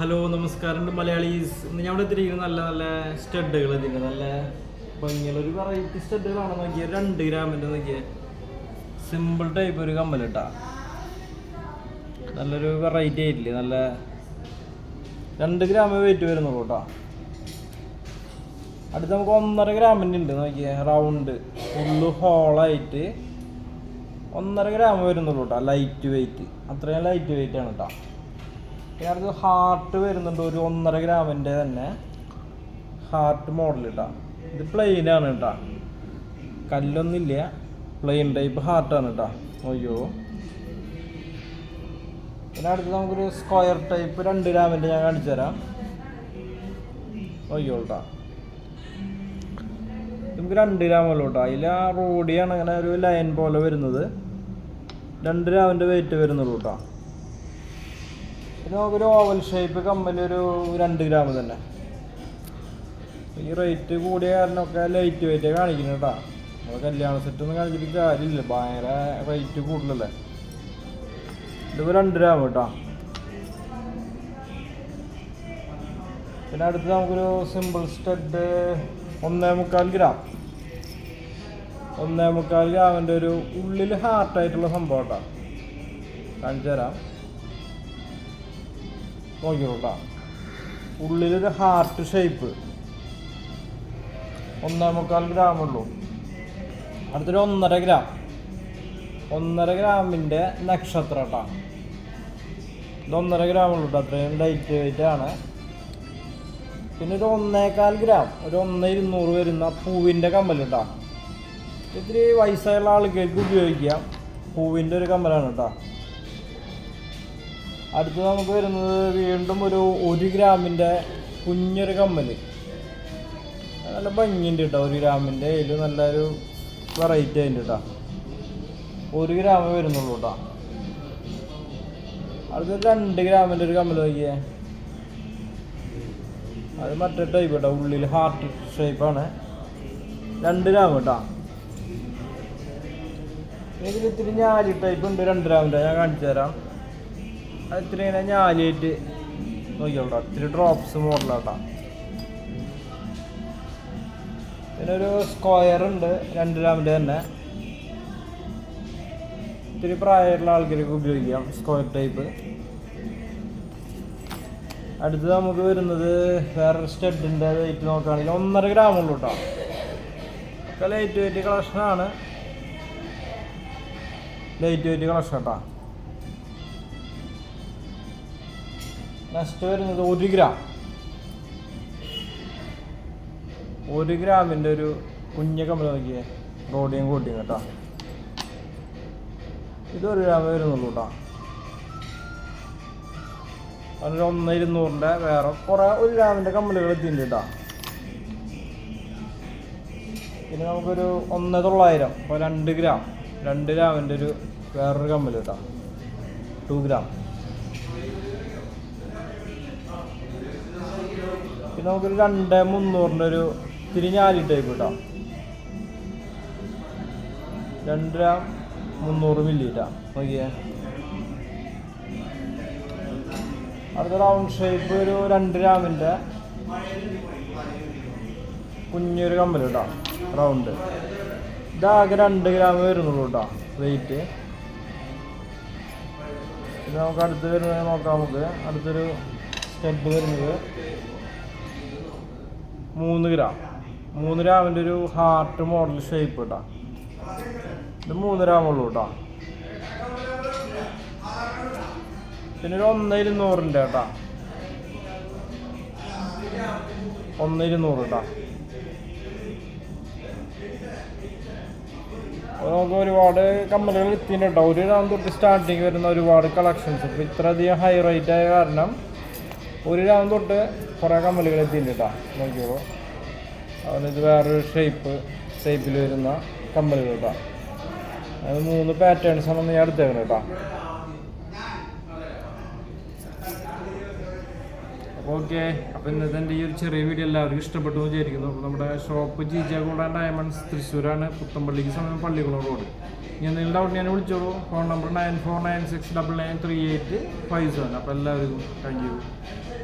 Hello നമസ്കാരം. മലയാളീസ്. ഇന്ന് ഞാൻ എത്തിയിരിക്കുന്നത് നല്ല നല്ല സ്റ്റഡുകൾ ഇതിന്റെ നല്ല ഭംഗിയുള്ള ഒരു വെറൈറ്റി സ്റ്റഡുകളാണ് നോക്കിയത് രണ്ട് ഗ്രാമിന്റെ നോക്കിയത് സിമ്പിൾ ടൈപ്പ് ഒരു കമ്മലിട്ടാ നല്ലൊരു വെറൈറ്റി ആയിട്ടില്ലേ? നല്ല രണ്ട് ഗ്രാമേ വെയിറ്റ് വരുന്നുള്ളൂ കേട്ടോ അടുത്ത് നമുക്ക് ഒന്നര ഗ്രാമിന്റെ ഉണ്ട് നോക്കിയേ. റൗണ്ട് ഫുള്ള് ഹോളായിട്ട് ഒന്നര ഗ്രാം വരുന്നുള്ളൂ കേട്ടോ ലൈറ്റ് വെയിറ്റ് അത്രയും ലൈറ്റ് വെയിറ്റ് ആണ് കേട്ടോ അടുത്ത് ഹാർട്ട് വരുന്നുണ്ട് ഒരു ഒന്നര ഗ്രാമിന്റെ തന്നെ. ഹാർട്ട് മോഡൽ ഇട്ടാ. ഇത് പ്ലെയിനാണ് കേട്ടോ. കല്ലൊന്നുമില്ല. പ്ലെയിൻ ടൈപ്പ് ഹാർട്ടാണ് കേട്ടോ. അയ്യോ. പിന്നെ അടുത്ത് നമുക്കൊരു സ്ക്വയർ ടൈപ്പ് രണ്ട് ഗ്രാമിന്റെ ഞാൻ കാണിച്ചു തരാം. അയ്യോ കേട്ടാ. നമുക്ക് രണ്ട് ഗ്രാമല്ലോ കേട്ടോ. അതിൽ ആ റോഡിയാണ് അങ്ങനെ ഒരു ലൈൻ പോലെ വരുന്നത്. രണ്ട് ഗ്രാമിന്റെ വെയിറ്റ് വരുന്നുള്ളൂ കേട്ടോ. പിന്നെ നമുക്കൊരു ഓവൽ ഷേപ്പ് കമ്മൽ ഒരു രണ്ട് ഗ്രാം തന്നെ. ഈ റേറ്റ് കൂടിയ കാരണമൊക്കെ ലൈറ്റ് വെയിറ്റ് കാണിക്കുന്നു കേട്ടോ നമ്മൾ കല്യാണ സെറ്റ് ഒന്നും കാണിച്ചിട്ട് കാര്യമില്ല. ഭയങ്കര റേറ്റ് കൂടുതലല്ലേ. ഇതിപ്പോൾ രണ്ട് ഗ്രാം കേട്ടോ പിന്നെ അടുത്ത് നമുക്കൊരു സിമ്പിൾ സ്റ്റഡ് ഒന്നേ മുക്കാൽ ഗ്രാം ഒന്നേ മുക്കാൽ ഗ്രാമിന്റെ ഒരു ഉള്ളിൽ ഹാർട്ടായിട്ടുള്ള സംഭവം കേട്ടോ കാണിച്ചു തരാം കേട്ടോ ഉള്ളിലൊരു ഹാർട്ട് ഷേപ്പ് ഒന്നേ മുക്കാൽ ഗ്രാം ഉള്ളൂ. അടുത്തൊരു ഒന്നര ഗ്രാം ഒന്നര ഗ്രാമിന്റെ നക്ഷത്രം കേട്ടോ. ഇത് ഒന്നര ഗ്രാം ഉള്ളൂ കേട്ടോ. അത്രയും ലൈറ്റ് വെയിറ്റ് ആണ്. പിന്നെ ഒരു ഒന്നേകാൽ ഗ്രാം ഒരു ഒന്ന് ഇരുന്നൂറ് വരുന്ന പൂവിന്റെ കമ്മൽ കേട്ടോ. ഇത്തിരി വയസ്സായുള്ള ആൾക്കാർക്ക് ഉപയോഗിക്കാം. പൂവിന്റെ ഒരു കമ്മലാണ് കേട്ടോ. അടുത്ത് നമുക്ക് വരുന്നത് വീണ്ടും ഒരു ഒരു ഗ്രാമിന്റെ കുഞ്ഞൊരു കമ്മൽ നല്ല ഭംഗിയുണ്ട് കേട്ടോ ഒരു ഗ്രാമിന്റെ അതിൽ നല്ലൊരു വെറൈറ്റി അതിന്റെ കേട്ടോ ഒരു ഗ്രാമേ വരുന്നുള്ളൂ കേട്ടോ അടുത്ത് രണ്ട് ഗ്രാമിന്റെ ഒരു കമ്മൽ നോക്കിയേ. അത് മറ്റേ ടൈപ്പ് കേട്ടോ ഉള്ളിൽ ഹാർട്ട് ഷേപ്പാണ് രണ്ട് ഗ്രാം കേട്ടോ ഇതിൽ ഇത്തിരി ഞാലി ടൈപ്പ് ഉണ്ട് രണ്ട് ഗ്രാമിന്റെ. ഞാൻ കാണിച്ചു തരാം. അത് ഇത്തിരി ഇങ്ങനെ നോക്കിയോട്ടോ ഡ്രോപ്സ് മോഡലാട്ടോ. പിന്നെ ഒരു സ്ക്വയർ ഉണ്ട് രണ്ട് ഗ്രാമിന്റെ തന്നെ. ഇത്തിരി പ്രായമുള്ള ആൾക്കാർക്ക് ഉപയോഗിക്കാം സ്ക്വയർ ടൈപ്പ് അടുത്ത് നമുക്ക് വരുന്നത് വേറൊരു സ്റ്റഡിന്റെ വെയിറ്റ് നോക്കുകയാണെങ്കിൽ ഒന്നര ഗ്രാം ഉള്ളൂ കേട്ടോ ലൈറ്റ് വെയിറ്റ് കളക്ഷനാണ് ലൈറ്റ് വെയിറ്റ് കളക്ഷൻ കേട്ടോ നെക്സ്റ്റ് വരുന്നത് ഒരു ഗ്രാം ഒരു ഗ്രാമിന്റെ ഒരു കുഞ്ഞ കമ്പനി നോക്കിയേ. റോഡിയും കൂട്ടിയും കേട്ടോ. ഇത് ഒരു ഗ്രാമേ വരുന്നുള്ളൂ കേട്ടോ. അതിൽ ഒന്ന് ഇരുന്നൂറിന്റെ വേറെ കുറേ ഒരു ഗ്രാമിന്റെ കമ്മലുകൾ എത്തിയിട്ടുണ്ട് കേട്ടോ. പിന്നെ നമുക്കൊരു ഒന്ന് തൊള്ളായിരം ഇപ്പോൾ രണ്ട് ഗ്രാം രണ്ട് ഗ്രാമിന്റെ ഒരു വേറൊരു കമ്പൽ കേട്ടോ. ടു ഗ്രാം പിന്നെ നമുക്കൊരു രണ്ട് മുന്നൂറിന്റെ ഒരു തിരിഞ്ഞാലിട്ടേക്ക് കേട്ടോ രണ്ടര മുന്നൂറ് മില്ലി കേട്ടോ നോക്കിയേ. അടുത്ത റൗണ്ട് ഷേപ്പ് ഒരു രണ്ട് ഗ്രാമിന്റെ കുഞ്ഞൊരു കമ്പൽ കേട്ടോ റൗണ്ട് ഇതാകെ രണ്ട് ഗ്രാം വരുന്നുള്ളൂ കേട്ടോ വെയിറ്റ് പിന്നെ നമുക്ക് അടുത്ത് വരുന്നത് നോക്കാം നമുക്ക്. അടുത്തൊരു സ്റ്റെപ്പ് വരുന്നത്. മൂന്ന് ഗ്രാം മൂന്ന് ഗ്രാമിന്റെ ഒരു ഹാർട്ട് മോഡൽ ഷേപ്പ് കേട്ടോ ഇത് മൂന്ന് ഗ്രാം ഉള്ളൂ കേട്ടോ പിന്നെ ഒരു ഒന്ന് ഇരുന്നൂറിന്റെ കേട്ടോ ഒന്ന് ഇരുന്നൂറ് കേട്ടോ നമുക്ക് ഒരുപാട് കമ്പനികൾ എത്തിയിട്ടുണ്ട് ഒരു ഗ്രാം തൊട്ട് സ്റ്റാർട്ടിങ് വരുന്ന ഒരുപാട് കളക്ഷൻസ് ഇപ്പോൾ ഇത്രയധികം ഹൈ റേറ്റ് ആയ കാരണം ഒരു രാവും തൊട്ട് കുറേ കമ്മലുകൾ എത്തിയിട്ടാ നോക്കിയോളൂ അതിനിത് വേറൊരു ഷേപ്പ് ഷേപ്പിൽ വരുന്ന കമ്മലുകൾ കേട്ടോ അത് മൂന്ന് പാറ്റേൺസ് ആണെന്ന് ഞാൻ എടുത്തേക്കുന്നത് കേട്ടോ ഓക്കെ അപ്പോൾ ഇന്നത്തെ എന്റെ ഈ ഒരു ചെറിയ വീഡിയോ എല്ലാവർക്കും ഇഷ്ടപ്പെട്ടു വിചാരിക്കുന്നു. അപ്പോൾ നമ്മുടെ ഷോപ്പ് ജിജ ഗോൾഡ് ഡയമണ്ട്സ് തൃശ്ശൂരാണ് പുത്തമ്പള്ളിക്ക് സമയം പള്ളിക്കുളം റോഡ് ഇനി എന്തെങ്കിലും ഡൗട്ട് ഞാൻ വിളിച്ചോളൂ. Phone number nine four nine six double nine three eight five seven അപ്പോൾ എല്ലാവർക്കും താങ്ക് യു